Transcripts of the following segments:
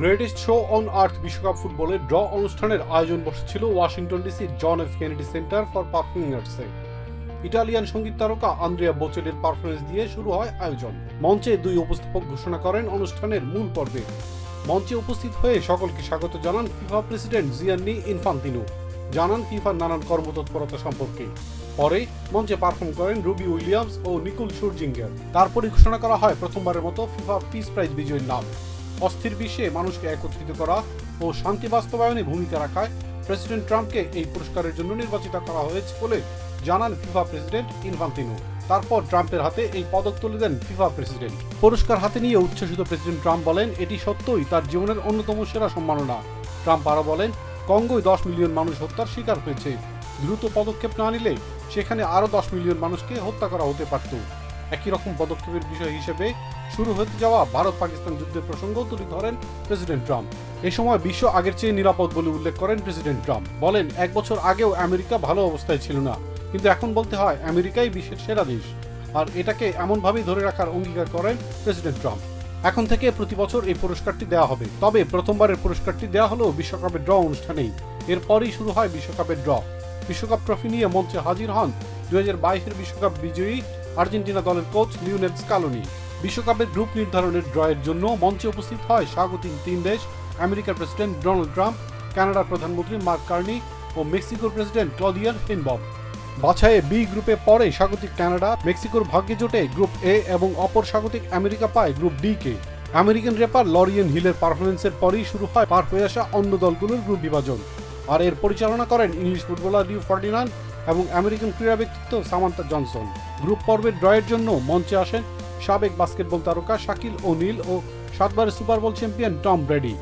Greatest show on earth বিশ্বকাপ ফুটবলের draw অনুষ্ঠানের আয়োজন বসেছিল ওয়াশিংটন ডিসির John F Kennedy Center for performing আর্টসে। Italian সংগীত তারকা আন্দ্রিয়া বোচেলের পারফরমেন্স দিয়ে শুরু হয় আয়োজন। মঞ্চে দুই উপস্থাপক ঘোষণা করেন অনুষ্ঠানের মূল পর্বে। মঞ্চে উপস্থিত হয়ে সকলকে স্বাগত জানান ফিফা প্রেসিডেন্ট জিয়ান্নি ইনফান্তিনো। জানান ফিফার নানান কর্মতৎপরতা সম্পর্কে। পরে মঞ্চে পারফর্ম করেন রুবি উইলিয়ামস ও নিকুল শুরজিঙ্গার তারপরে ঘোষণা করা হয় প্রথমবারের মতো ফিফা পিস প্রাইজ বিজয়ীর নাম। অস্থির বিশ্বে মানুষকে একত্রিত করা ও শান্তি বাস্তবায়নে ভূমিকা রাখায় প্রেসিডেন্ট ট্রাম্পকে এই পুরস্কারের জন্য নির্বাচিত করা হয়েছে বলে জানান ফিফা প্রেসিডেন্ট ইনফান্তিনো তারপর ট্রাম্পের হাতে এই পদক তুলে দেন ফিফা প্রেসিডেন্ট। পুরস্কার হাতে নিয়ে উচ্ছ্বসিত প্রেসিডেন্ট ট্রাম্প বলেন, এটি সত্যই তার জীবনের অন্যতম সেরা সম্মাননা। ট্রাম্প আরও বলেন, কঙ্গোয় দশ মিলিয়ন মানুষ হত্যার শিকার হয়েছে। দ্রুত পদক্ষেপ না নিলে সেখানে আরও দশ মিলিয়ন মানুষকে হত্যা করা হতে পারত। একই রকম পদক্ষেপের বিষয় হিসেবে শুরু হতে যাওয়া ভারত পাকিস্তান যুদ্ধের প্রসঙ্গ তুলে ধরেন প্রেসিডেন্ট ট্রাম্প। এ সময় বিশ্ব আগের চেয়ে নিরাপদ বলে উল্লেখ করেন প্রেসিডেন্ট ট্রাম্প। বলেন, এক বছর আগেও আমেরিকা ভালো অবস্থায় ছিল না। কিন্তু এখন বলতে হয়, আমেরিকাই বিশ্বের সেরা দেশ। আর এটাকে এমনভাবেই ধরে রাখার অঙ্গীকার করেন প্রেসিডেন্ট ট্রাম্প। এখন থেকে প্রতি বছর এই পুরস্কারটি দেওয়া হবে। তবে প্রথমবারের পুরস্কারটি দেওয়া হলো বিশ্বকাপের ড্র অনুষ্ঠানেই এরপরই শুরু হয় বিশ্বকাপের ড্র। বিশ্বকাপ ট্রফি নিয়ে মঞ্চে হাজির হন দুই হাজার বিশ্বকাপ বিজয়ী আর্জেন্টিনা দলের কোচ লিওনেল স্কালোনি। বিশ্বকাপের গ্রুপ নির্ধারণের ড্রয়ের জন্য মঞ্চে উপস্থিত হয় স্বাগতিক তিন দেশ, আমেরিকার প্রেসিডেন্ট ডোনাল্ড ট্রাম্প, কানাডার প্রধানমন্ত্রী মার্ক কার্নি ও মেক্সিকোর প্রেসিডেন্ট ক্লদিয়ান হিনবব বাছাইয়ে বি গ্রুপে পরে স্বাগতিক কানাডা, মেক্সিকোর ভাগ্যে জোটে গ্রুপ এ এবং অপর স্বাগতিক আমেরিকা পায় গ্রুপ ডি কে। আমেরিকান রেপার লরিয়েন হিলের পারফরমেন্সের পরেই শুরু হয় পার হয়ে আসা অন্য দলগুলোর গ্রুপ বিভাজন। আর এর পরিচালনা করেন ইংলিশ ফুটবলার রিউ ফার্ডিনান্ড এবং আমেরিকান ক্রীড়া ব্যক্তিত্ব সামান্তা জনসন। গ্রুপ পর্বের ড্রয়ের জন্য মঞ্চে আসেন সাবেক বাস্কেটবল তারকা শাকিল ওনিল ও সাতবারের Super Bowl champion Tom Brady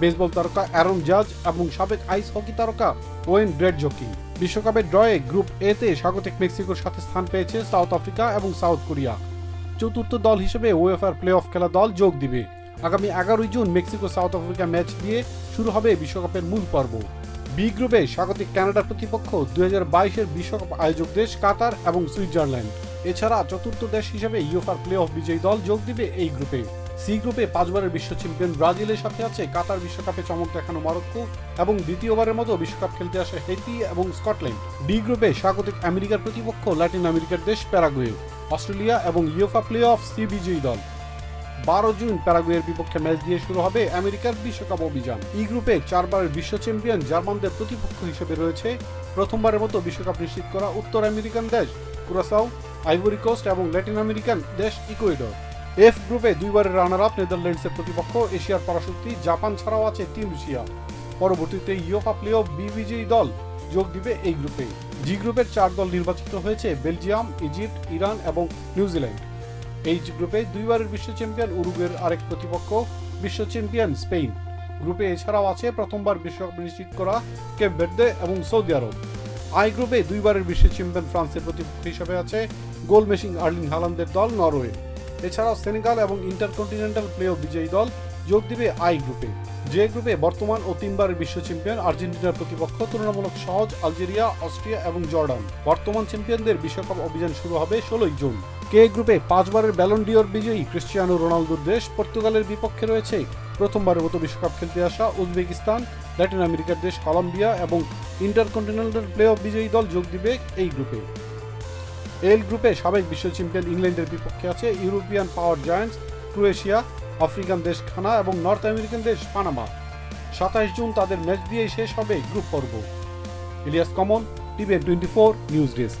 baseball তারকা অ্যারন জাজ এবং সাবেক আইস হকি তারকা ওয়েন গ্রেট জকি বিশ্বকাপের ড্রয়ে গ্রুপ এতে স্বাগতিক মেক্সিকোর সাথে স্থান পেয়েছে সাউথ আফ্রিকা এবং সাউথ কোরিয়া। চতুর্থ দল হিসেবে ওয়েফার প্লে অফ খেলা দল যোগ দিবে। আগামী এগারোই June Mexico South Africa match দিয়ে শুরু হবে বিশ্বকাপের মূল পর্ব। বি গ্রুপে স্বাগতিক কানাডার প্রতিপক্ষ দুই হাজার বাইশের বিশ্বকাপ আয়োজক দেশ কাতার এবং সুইজারল্যান্ড। এছাড়া চতুর্থ দেশ হিসেবে ইউফার প্লে অফ বিজয়ী দল যোগ দিবে এই গ্রুপে। সি গ্রুপে পাঁচবারের বিশ্ব চ্যাম্পিয়ন ব্রাজিলের সাথে আছে কাতার বিশ্বকাপে চমক দেখানো মরক্কো এবং দ্বিতীয়বারের মতো বিশ্বকাপ খেলতে আসে হেতি এবং স্কটল্যান্ড। ডি গ্রুপে স্বাগতিক আমেরিকার প্রতিপক্ষ ল্যাটিন আমেরিকার দেশ প্যারাগুয়ে, অস্ট্রেলিয়া এবং ইউফা প্লে অফ সি বিজয়ী দল। বারো জুন প্যারাগুয়ের বিপক্ষে ম্যাচ দিয়ে শুরু হবে আমেরিকার বিশ্বকাপ অভিযান। ই গ্রুপে চারবারের বিশ্ব চ্যাম্পিয়ন জার্মানদের প্রতিপক্ষ হিসেবে রয়েছে। প্রথমবারের মতো বিশ্বকাপ নিশ্চিত করা উত্তর আমেরিকান দেশ, কুরাসাও, আইভরি কোস্ট এবং ল্যাটিন আমেরিকান দেশ ইকুয়েডর। এফ গ্রুপে দুইবারের রানার আপ নেদারল্যান্ডসের প্রতিপক্ষ এশিয়ার পরাশক্তি জাপান ছাড়াও আছে টিম রুশিয়া। পরবর্তীতে ইউফা প্লে অফ বি বিজয়ী দল যোগ দিবে এই গ্রুপে। জি গ্রুপের চার দল নির্বাচিত হয়েছে বেলজিয়াম, ইজিপ্ট, ইরান এবং নিউজিল্যান্ড। এই গ্রুপে দুইবারের বিশ্ব চ্যাম্পিয়ন উরুগুয়ের আরেক প্রতিপক্ষ, বিশ্ব চ্যাম্পিয়ন স্পেন গ্রুপে এছাড়াও আছে প্রথমবার বিশ্বকাপ নিশ্চিত করা কেপ ভের্দে এবং সৌদি আরব। আই গ্রুপে দুইবারের বিশ্ব চ্যাম্পিয়ন ফ্রান্সের প্রতিপক্ষ হিসেবে আছে গোল মেশিং আর্লিং হালান্দের দল নরওয়ে। এছাড়াও সেনেগাল এবং ইন্টারকন্টিনেন্টাল প্লে অফ বিজয়ী দল যোগ দিবে আই গ্রুপে। যে গ্রুপে বর্তমান ও তিনবারের বিশ্ব চ্যাম্পিয়ন আর্জেন্টিনার প্রতিপক্ষ, তুলনামূলক সহজ আলজেরিয়া, অস্ট্রিয়া এবং জর্ডান। বর্তমান চ্যাম্পিয়নদের বিশ্বকাপ অভিযান শুরু হবে ষোলোই জুন। কে গ্রুপে পাঁচবারের ব্যালন্ডিওর বিজয়ী ক্রিশ্চিয়ানো রোনালদোর দেশ পর্তুগালের বিপক্ষে রয়েছে। প্রথমবারের মতো বিশ্বকাপ খেলতে আসা উজবেকিস্তান, ল্যাটিন আমেরিকার দেশ কলম্বিয়া এবং ইন্টারকন্টিনেন্টাল প্লে অফ বিজয়ী দল যোগ দিবে এই গ্রুপে। এল গ্রুপে সাবেক বিশ্ব চ্যাম্পিয়ন ইংল্যান্ডের বিপক্ষে আছে European power giants, Croatia, African দেশ খানা এবং নর্থ আমেরিকান দেশ পানামা। সাতাশ জুন তাদের ম্যাচ দিয়েই শেষ হবে গ্রুপ পর্ব। Ilias Komol TVN twenty four, news desk.